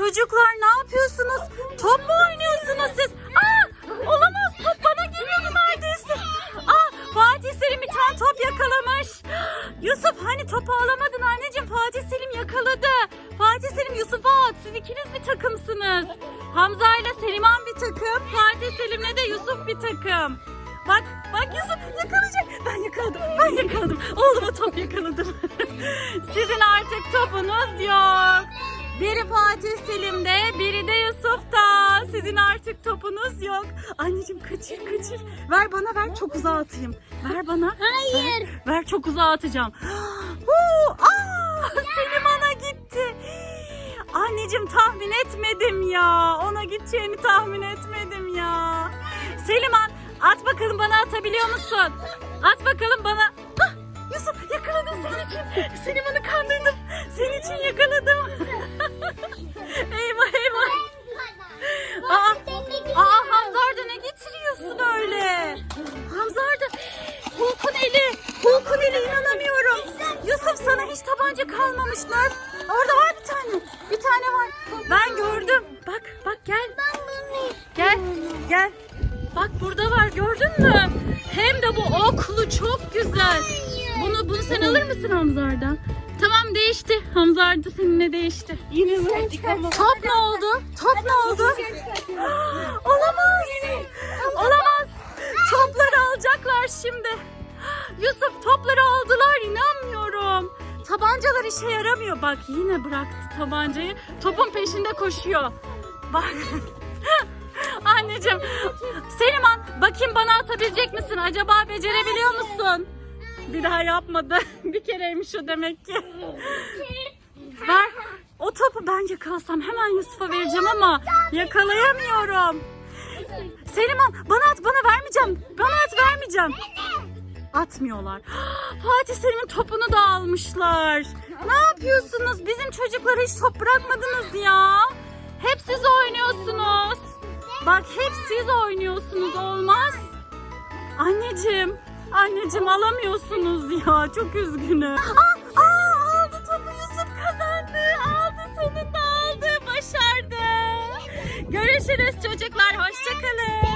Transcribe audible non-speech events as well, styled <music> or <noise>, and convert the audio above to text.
Çocuklar ne yapıyorsunuz? Top mu oynuyorsunuz siz? Aa, olamaz top bana geliyordu neredeyse. Aa, Fatih Selim bir tane top yakalamış. Yusuf hani topu alamadın anneciğim Fatih Selim yakaladı. Fatih Selim Yusuf'a at siz ikiniz bir takımsınız. Hamza ile Seliman bir takım. Fatih Selim'le de Yusuf bir takım. Bak bak Yusuf yakalayacak. Ben yakaladım ben yakaladım. Oğluma top yakaladım. <laughs> Sizin artık topunuz yok. Biri Fatih Selim'de, biri de Yusuf'ta. Sizin artık topunuz yok. Anneciğim kaçır kaçır. Ver bana ver çok uzağa atayım. Ver bana. Hayır. Ver, ver çok uzağa atacağım. <gasps> Huu, aa, Selimana gitti. Anneciğim tahmin etmedim ya. Ona gideceğini tahmin etmedim ya. Seliman at bakalım bana atabiliyor musun? At bakalım bana. Hah, Yusuf <laughs> senin için. Seliman'ı kandırdım. Senin için yakaladım. <laughs> eyvah eyvah. Aa, aa Hamza Arda ne getiriyorsun öyle? Hamza Arda Hulk'un eli. Hulk'un eli inanamıyorum. Yusuf sana hiç tabanca kalmamış Nerf. Orada var bir tane. Bir tane var. Ben gördüm. Bak bak gel. Gel gel. Bak burada var gördün mü? Hem de bu oklu çok güzel. Alır mısın Hamza Arda? Tamam değişti. Hamza Arda seninle değişti. Yine ama. Top ne oldu? Top ne oldu? <gasps> Olamaz. Olamaz. Topları alacaklar şimdi. Yusuf topları aldılar inanmıyorum. Tabancalar işe yaramıyor. Bak yine bıraktı tabancayı. Topun peşinde koşuyor. Bak. <laughs> Anneciğim. Seliman bakayım bana atabilecek misin? Acaba becerebiliyor musun? Bir daha yapmadı. <laughs> Bir kereymiş o demek ki. Ver. O topu ben yakalasam hemen Yusuf'a vereceğim ama yakalayamıyorum. Seliman bana at bana vermeyeceğim. Bana at vermeyeceğim. Atmıyorlar. <gasps> Fatih Selim'in topunu da almışlar. Ne yapıyorsunuz? Bizim çocuklara hiç top bırakmadınız ya. Hep siz oynuyorsunuz. Bak hep siz oynuyorsunuz olmaz. Anneciğim, anneciğim alamıyorsunuz ya. Çok üzgünüm. Aa, aa, aldı topu Yusuf kazandı. Aldı sonunda aldı. Başardı. Görüşürüz çocuklar. Hoşçakalın.